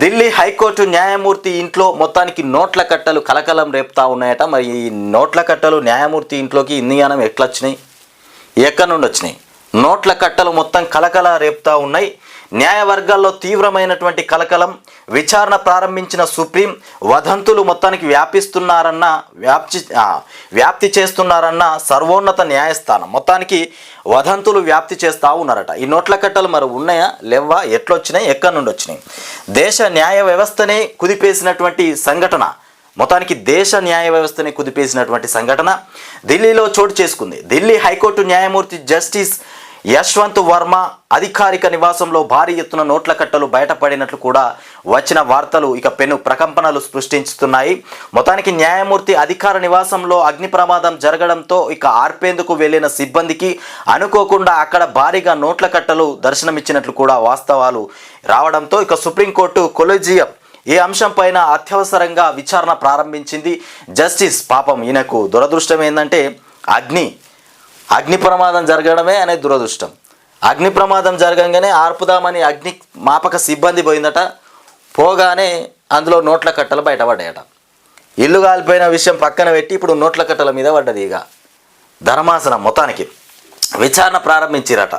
Delhi high court న్యాయమూర్తి ఇంట్లో మొత్తానికి నోట్ల కట్టలు కలకలం రేపుతా ఉన్నాయట. మరి ఈ నోట్ల కట్టలు న్యాయమూర్తి ఇంట్లోకి ఇందిగానం ఎట్లొచ్చినాయి? ఎక్కడి నుండి వచ్చినాయి నోట్ల కట్టలు మొత్తం కలకల రేపుతా ఉన్నాయి. న్యాయ వర్గాల్లో తీవ్రమైనటువంటి కలకలం విచారణ ప్రారంభించిన సుప్రీం వదంతులు మొత్తానికి వ్యాపిస్తున్నారన్న వ్యాప్తి వ్యాప్తి చేస్తున్నారన్న సర్వోన్నత న్యాయస్థానం. మొత్తానికి వదంతులు వ్యాప్తి చేస్తూ ఉన్నారట. ఈ నోట్ల కట్టలు మరి ఉన్నాయా? లేవా ఎట్లొచ్చినాయి? ఎక్కడి నుండి వచ్చినాయి దేశ న్యాయ వ్యవస్థనే కుదిపేసినటువంటి సంఘటన. మొత్తానికి దేశ న్యాయ వ్యవస్థని కుదిపేసినటువంటి సంఘటన. ఢిల్లీలో చోటు చేసుకుంది. ఢిల్లీ హైకోర్టు న్యాయమూర్తి జస్టిస్ యశ్వంత్ వర్మ అధికారిక నివాసంలో భారీ ఎత్తున నోట్ల కట్టలు బయటపడినట్లు కూడా వచ్చిన వార్తలు ఇక పెను ప్రకంపనలు సృష్టించుతున్నాయి. మొత్తానికి న్యాయమూర్తి అధికార నివాసంలో అగ్ని ప్రమాదం జరగడంతో ఇక ఆర్పేందుకు వెళ్ళిన సిబ్బందికి అనుకోకుండా అక్కడ భారీగా నోట్ల కట్టలు దర్శనమిచ్చినట్లు కూడా వాస్తవాలు రావడంతో ఇక సుప్రీంకోర్టు కొలెజియం ఈ అంశం పైన అత్యవసరంగా విచారణ ప్రారంభించింది. జస్టిస్ పాపం ఈయనకు దురదృష్టం ఏంటంటే అగ్ని అగ్ని ప్రమాదం జరగడమే అనే దురదృష్టం. అగ్ని ప్రమాదం జరగంగానే ఆర్పుదామని అగ్ని మాపక సిబ్బంది పోయిందట. పోగానే అందులో నోట్ల కట్టలు బయటపడ్డాయట. ఇల్లు కాలిపోయిన విషయం పక్కన పెట్టి ఇప్పుడు నోట్ల కట్టల మీద పడ్డది ఇక. ధర్మాసనం మొత్తానికి విచారణ ప్రారంభించిరట.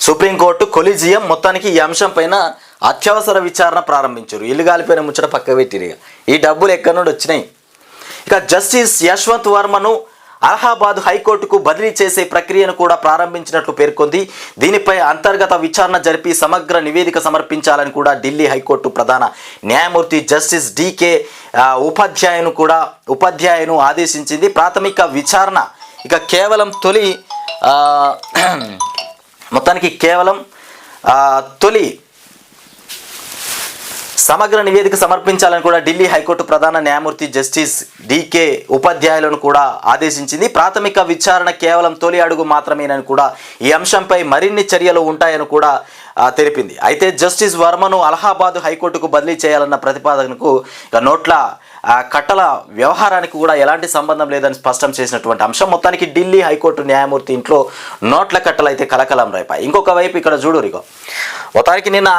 సుప్రీంకోర్టు కొలిజియం మొత్తానికి ఈ అంశం పైన అత్యవసర విచారణ ప్రారంభించారు. ఇల్లు కాలిపోయిన ముచ్చట పక్క పెట్టిరు ఇక. ఈ డబ్బులు ఎక్కడి నుండి వచ్చినాయి? ఇక జస్టిస్ యశ్వంత్ వర్మను అలహాబాద్ హైకోర్టుకు బదిలీ చేసే ప్రక్రియను కూడా ప్రారంభించినట్లు పేర్కొంది. దీనిపై అంతర్గత విచారణ జరిపి సమగ్ర నివేదిక సమర్పించాలని కూడా ఢిల్లీ హైకోర్టు ప్రధాన న్యాయమూర్తి జస్టిస్ డికే ఉపాధ్యాయును కూడా ఉపాధ్యాయును ఆదేశించింది. ప్రాథమిక విచారణ ఇక కేవలం తొలి మొత్తానికి కేవలం తొలి సమగ్ర నివేదిక సమర్పించాలని కూడా ఢిల్లీ హైకోర్టు ప్రధాన న్యాయమూర్తి జస్టిస్ డికే ఉపాధ్యాయులను కూడా ఆదేశించింది. ప్రాథమిక విచారణ కేవలం తొలి అడుగు మాత్రమేనని కూడా ఈ అంశంపై మరిన్ని చర్యలు ఉంటాయని కూడా తెలిపింది. అయితే జస్టిస్ వర్మను అలహాబాద్ హైకోర్టుకు బదిలీ చేయాలన్న ప్రతిపాదనకు ఇక నోట్ల కట్టల వ్యవహారానికి కూడా ఎలాంటి సంబంధం లేదని స్పష్టం చేసినటువంటి అంశం. మొత్తానికి ఢిల్లీ హైకోర్టు న్యాయమూర్తి ఇంట్లో నోట్ల కట్టలు అయితే కలకలం రేపాయి. ఇంకొక వైపు ఇక్కడ చూడు రిగో. మొత్తానికి నిన్న